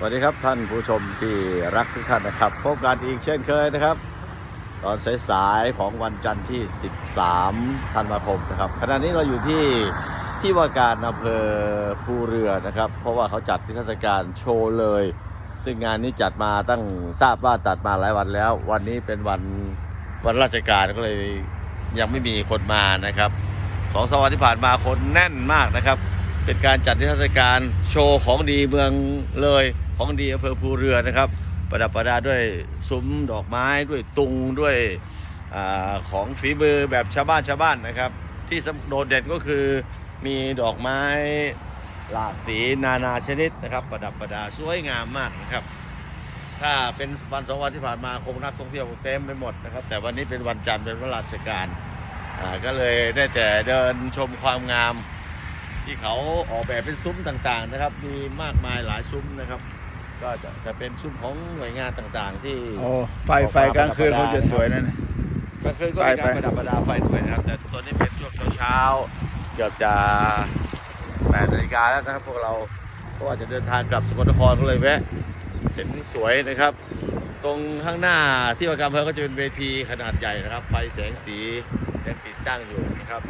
สวัสดีครับท่านผู้ชมที่รักทุกท่านนะครับ พบกันอีกเช่นเคยนะครับ ตอนสายๆของวันจันทร์ที่ 13 ธันวาคมนะครับขณะนี้เราอยู่ที่ที่ว่าการอำเภอภูเรือนะครับ เพราะว่าเขาจัดนิทรรศการโชว์เลย ซึ่งงานนี้จัดมาตั้งทราบว่าจัดมาหลายวันแล้ว วันนี้เป็นวันวันราชการก็เลยยังไม่มีคนมานะครับสองสามวันที่ผ่านมาคนแน่นมากนะครับ เป็นการจัดนิทรรศการโชว์ของดีเมืองเลยของดีอำเภอภูเรือนะครับ ประดับประดาด้วยซุ้มดอกไม้ด้วยตุงด้วยอของฝีมือแบบชาวบ้านชาวบ้านนะครับ ที่โดดเด่นก็คือมีดอกไม้หลากสีนานาชนิดนะครับ ประดับประดาสวยงามมากนะครับ ถ้าเป็นวันสองวันที่ผ่านมาคงนักท่องเที่ยวเต็มไปหมดนะครับ แต่วันนี้เป็นวันจันทร์เป็นวันราชการก็เลยได้แต่เดินชมความงาม ที่เขาออกแบบเป็นซุ้มต่างๆนะครับ มีมากมายหลายซุ้มนะครับ ก็จะจะเป็นซุ้มของหน่วยงานต่างๆ ที่โอ้ไฟไฟกลางคืนคงจะสวยนั่นน่ะกลางคืนก็มีไปการไปประดับประดาไฟด้วยนะครับ แต่ตอนนี้เป็นช่วงเช้าๆเกือบจะแปดนาฬิกาแล้วนะครับ พวกเราเพราะว่าจะเดินทางกลับสกลนครก็เลยแวะเห็นสวยนะครับ ตรงข้างหน้าที่ว่าการอำเภอก็จะเป็นเวทีขนาดใหญ่นะครับ ไฟแสงสียังติดตั้งอยู่นะครับ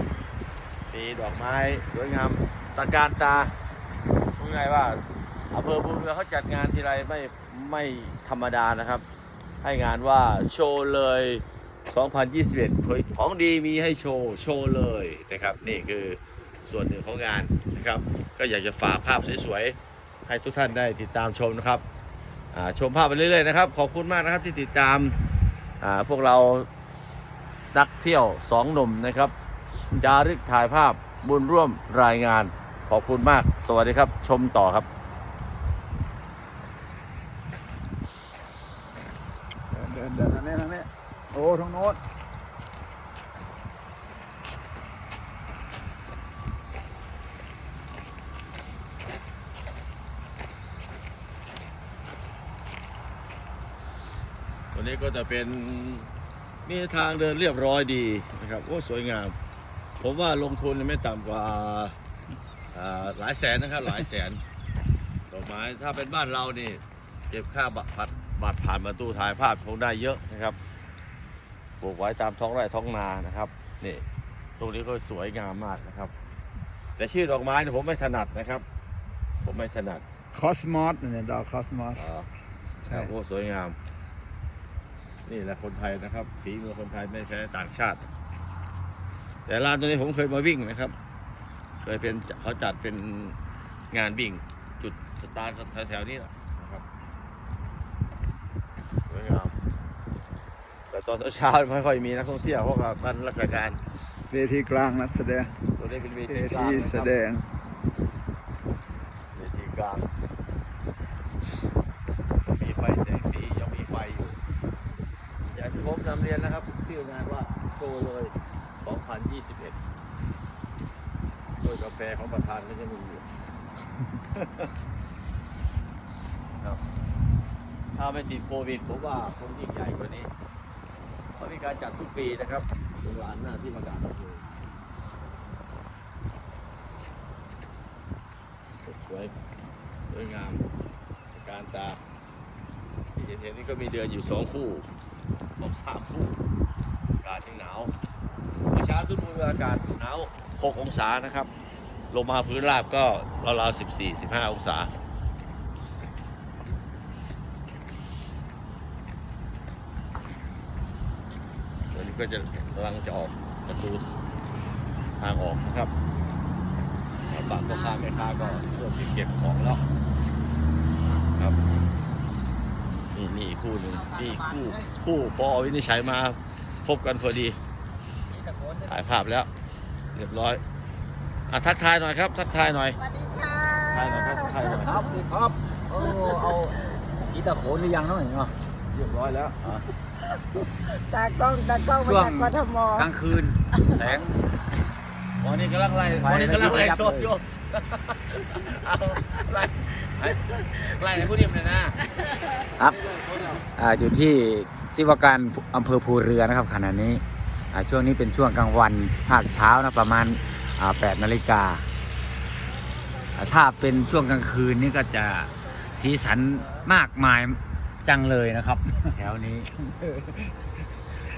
มีดอกไม้สวยงามตะการตาพูดง่ายว่าอำเภอภูเรือเขาจัดงานทีไรไม่ไม่ธรรมดานะครับ ให้งานว่าโชว์เลย 2021 ของดีมีให้โชว์ โชว์เลยนะครับ นี่คือส่วนหนึ่งของงานนะครับ ก็อยากจะฝากภาพสวยๆ ให้ทุกท่านได้ติดตามชมนะครับชมภาพไปเรื่อยๆนะครับ ขอบคุณมากนะครับที่ติดตามพวกเรานักเที่ยวสองหนุ่มนะครับ จารึกถ่ายภาพบุญร่วมรายงานขอบคุณมาก สวัสดีครับ ชมต่อครับเดินเดินทางนี้ทางนี้โอ้ทางโน้นตัวนี้ก็จะเป็นมีทางเดินเรียบร้อยดีนะครับ โอ้ สวยงาม ผมว่าลงทุนไม่ต่ำกว่าอ่าหลายแสนนะครับ หลายแสนดอกไม้ถ้าเป็นบ้านเรานี่ เก็บค่าบัตรผัดบัตรผ่านประตูถ่ายภาพคงได้เยอะนะครับปลูกไว้ตามท้องไร่ท้องนานะครับนี่ตรงนี้ก็สวยงามมากนะครับ แต่ชื่อดอกไม้เนี่ยผมไม่ถนัดนะครับ ผมไม่ถนัดคอสมอสเนี่ยดอกคอสมอสอ่าใช่โอ้สวยงาม นี่แหละคนไทยนะครับฝีมือคนไทยไม่แพ้ต่างชาติ แต่ร้านตัวนี้ผมเคยมาวิ่งนะครับ เคยเป็นเขาจัดเป็นงานวิ่ง จุดสตาร์ทก็แถวๆนี้แหละนะครับสวยงามแต่ตอนเช้าๆไม่ค่อยมีนักท่องเที่ยวเพราะว่าวันราชการเวทีกลางนักแสดงตัวนี้เป็นเวเวทีกลาทีงนะแสครับดงเวทีกลางมีไฟแสงสียังมีไฟอยู่อย่างที่ผมนำเรียนนะครับชื่องานว่าโชว์เลย 2021โดยกาแฟของประธานก็จะมีอยู่ครับถ้าไม่ติดโควิดผมว่าคงยิ่งใหญ่กว่านี้เพราะมีการจัดทุกปีนะครับเป็นร้านหน้าที่ประกาศเลยสวยสวยงามการตาที่เห็นเห็นนี่ก็มีเดือนอยู่สองคู่ผมสามคู่อากาศยังหนาวเมื่อเช้า ขึ้นบนอากาศหนาว 6 องศานะครับ ลงมาพื้นราบก็ราวๆ14 15 องศาตอนนี้ก็จะกำลังจะออกประตูทางออกนะครับฝากพ่อค้าแม่ค้าก็เริ่มที่เก็บของแล้วครับนี่นี่คู่หนึ่งนี่คู่คู่ปอวินิจฉัยมาพบกันพอดี ถ่ายภาพแล้ว เรียบร้อยอะทักทายหน่อยครับ ทักทายหน่อยสวัสดีค่ะทายหน่อยครับทักทายหน่อยครับดีครับโอ้เอากีตาร์โขนหรือยังเนาะเนาะเรียบร้อยแล้วอะตากล้องตากล้องมาช่วงจากกทมกลางคืนแสงวันนี้กำลังไล่ไฟวันนี้กำลังไล่ระยิบระยับสดอยู่เอาไล่ไล่ในผู้เดียมเลยนะครับอ่าอยู่ที่ที่ว่าการอำเภอภูเรือนะครับขณะนี้อ่า ช่วงนี้เป็นช่วงกลางวันภาคเช้านะประมาณอ่า8นาฬิกาอ่าถ้าเป็นช่วงกลางคืนนี่ก็จะสีสันมากมายจังเลยนะครับ แถวนี้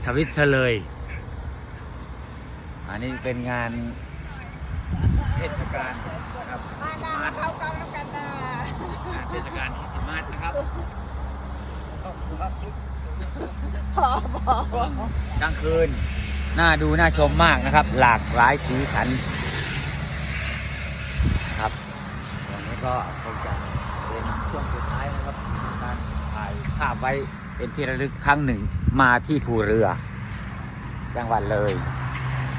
สวิตเซอร์เลย อันนี้เป็นงานเทศกาลนะครับมานามาเข้ากล้องแล้วกันนะงานเทศกาลที่สิมาร์ทนะครับพอพอกลางคืน น่าดูน่าชมมากนะครับ หลากหลายสีสันครับตอนนี้ก็คงจะเป็นช่วงสุดท้ายนะครับการถ่ายภาพไว้เป็นที่ระลึกครั้งหนึ่งมาที่ภูเรือ จังหวัดเลย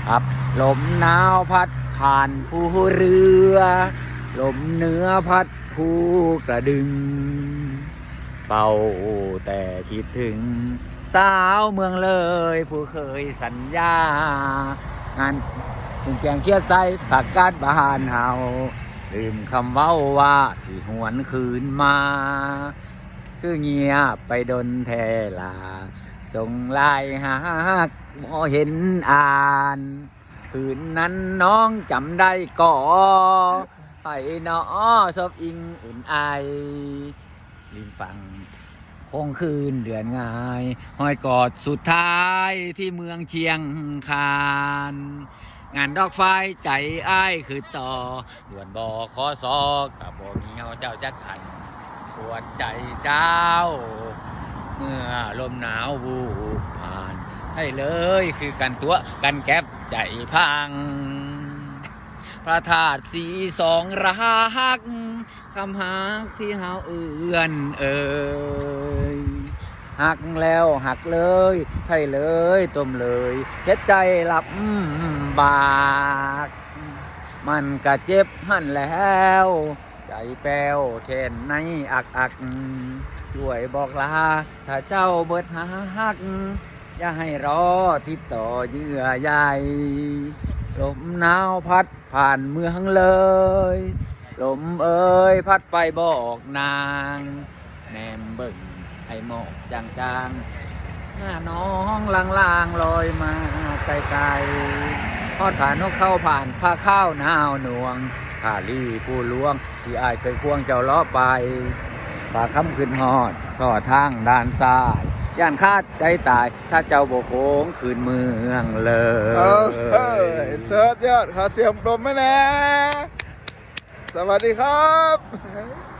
ครับลมหนาวพัดผ่านภูเรือ ลมเหนือพัดภูกระดึง เฝ้าแต่คิดถึง สาวเมืองเลยผู้เคยสัญญา งานถึงแกงเคียดใส่ผักกาดบานเฮาลืมคำเว้าว่าสิหวนคืนมา คือเงียบไปดนแทลาส่งไลายหากบ่เห็นอ่านคืนนั้นน้องจำได้ก่อไปหนอซบอิงอุ่นไอ ริมฟังคงคืนเดือนงายห้อยกอดสุดท้ายที่เมืองเชียงคาน งานดอกไฟใจอ้ายคือต่อด่วนบอขอซอกับบ่มีเฮาเจ้าจักขันปวดใจเจ้า เมื่อลมหนาววูบผ่าน ให้เลยคือกันตัวกันแก็บใจพัง พระธาตุสีสองรัก คำหักที่เฮาเอื้อนเอ่ยหักแล้วหักเลยไทยเลยต้มเลยเฮ็ดใจหลับบากมันกะเจ็บหันแล้ว ใจแป้วแค่นในอักอัก ช่วยบอกลา ถ้าเจ้าเบิดหัก อย่าให้รอติดต่อเยื่อใยลมหนาวพัดผ่านเมืองเลย ลมเอ่ยพัดไปบอกนาง แนมเบิ่งให้หมอกจางๆ หน้าน้องลางๆลอยมาไกลๆพอดผ่านนกเข้าผ่านผ้าข้าวหนาวหน่วงข้าลี่ผู้ลวง ที่อายเคยควงเจ้าล้อไปฝากคำขึ้นหอดสอดทางด้านซ้ายย่านคาดใจตาย ถ้าเจ้าโบโค้งคืนเมืองเลย เออเออเสิร์ชยอดขอเสียงปรบมือแน่ สวัสดีครับ